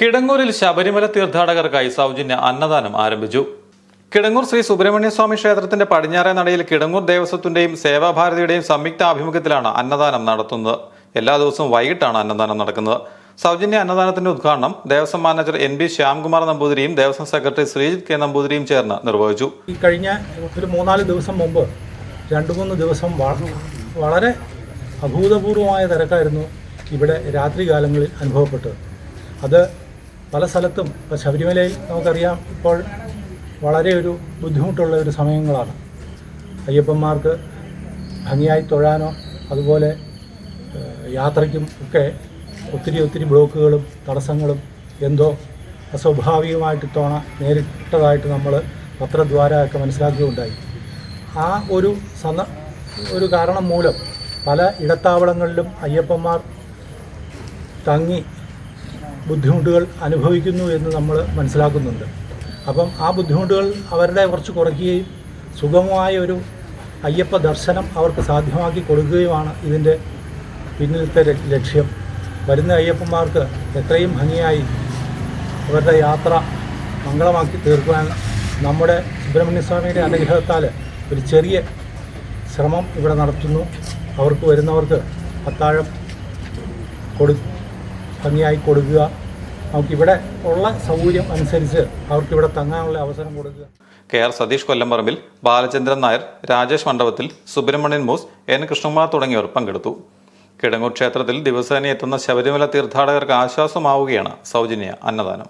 കിടങ്ങൂരിൽ ശബരിമല തീർത്ഥാടകർക്കായി സൗജന്യ അന്നദാനം ആരംഭിച്ചു. കിടങ്ങൂർ ശ്രീ സുബ്രഹ്മണ്യ സ്വാമി ക്ഷേത്രത്തിന്റെ പടിഞ്ഞാറേ നടയിൽ കിടങ്ങൂർ ദേവസ്വത്തിന്റെയും സേവാഭാരതിയുടെയും സംയുക്ത ആഭിമുഖ്യത്തിലാണ് അന്നദാനം നടത്തുന്നത്. എല്ലാ ദിവസവും വൈകിട്ടാണ് അന്നദാനം നടക്കുന്നത്. സൗജന്യ അന്നദാനത്തിന്റെ ഉദ്ഘാടനം Devaswom manager N B Shyamkumar നമ്പൂതിരിയും Devaswom secretary Sreejith K നമ്പൂതിരിയും ചേർന്ന് നിർവഹിച്ചു. ഈ കഴിഞ്ഞ ഒരു മൂന്നാൽ ദിവസം മുമ്പ് രണ്ട് മൂന്ന് ദിവസം വളരെ അഭൂതപൂർവമായ തിരക്കായിരുന്നു ഇവിടെ രാത്രികാലങ്ങളിൽ അനുഭവപ്പെട്ടത്. അത് പല സ്ഥലത്തും ഇപ്പോൾ ശബരിമലയിൽ നമുക്കറിയാം ഇപ്പോൾ വളരെ ഒരു ബുദ്ധിമുട്ടുള്ള ഒരു സമയങ്ങളാണ്. അയ്യപ്പന്മാർക്ക് ഭംഗിയായി തൊഴാനോ അതുപോലെ യാത്രയ്ക്കും ഒക്കെ ഒത്തിരി ഒത്തിരി ബ്ലോക്കുകളും തടസ്സങ്ങളും എന്തോ അസ്വാഭാവികമായിട്ട് തോണ നേരിട്ടതായിട്ട് നമ്മൾ പത്രദ്വാരമൊക്കെ മനസ്സിലാക്കുകയുണ്ടായി. ആ ഒരു സന്ദ ഒരു കാരണം മൂലം പല ഇടത്താവളങ്ങളിലും അയ്യപ്പന്മാർ തങ്ങി ബുദ്ധിമുട്ടുകൾ അനുഭവിക്കുന്നു എന്ന് നമ്മൾ മനസ്സിലാക്കുന്നുണ്ട്. അപ്പം ആ ബുദ്ധിമുട്ടുകൾ അവരുടെ കുറച്ച് കുറയ്ക്കുകയും സുഗമമായ ഒരു അയ്യപ്പ ദർശനം അവർക്ക് സാധ്യമാക്കി കൊടുക്കുകയുമാണ് ഇതിന്റെ പിന്നിലത്തെ ലക്ഷ്യം. വരുന്ന അയ്യപ്പന്മാർക്ക് എത്രയും ഭംഗിയായി അവരുടെ യാത്ര മംഗളമാക്കി തീർക്കുവാൻ നമ്മുടെ സുബ്രഹ്മണ്യസ്വാമിയുടെ അനുഗ്രഹത്താൽ ഒരു ചെറിയ ശ്രമം ഇവിടെ നടത്തുന്നു. അവർക്ക് വരുന്നവർക്ക് അത്താഴം കൊടു ഭംഗിയായി കൊടുക്കുക. നമുക്കിവിടെ ഉള്ള സൗകര്യം അനുസരിച്ച് അവർക്ക് ഇവിടെ തങ്ങാനുള്ള അവസരം കൊടുക്കുക. കെ ആർ സതീഷ് കൊല്ലംപറമ്പിൽ ബാലചന്ദ്രൻ നായർ രാജേഷ് മണ്ഡപത്തിൽ സുബ്രഹ്മണ്യൻ മൂസ് എൻ കൃഷ്ണകുമാർ തുടങ്ങിയവർ പങ്കെടുത്തു. കിടങ്ങൂർ ക്ഷേത്രത്തിൽ ദിവസേന എത്തുന്ന ശബരിമല തീർത്ഥാടകർക്ക് ആശ്വാസമാവുകയാണ് സൗജന്യ അന്നദാനം.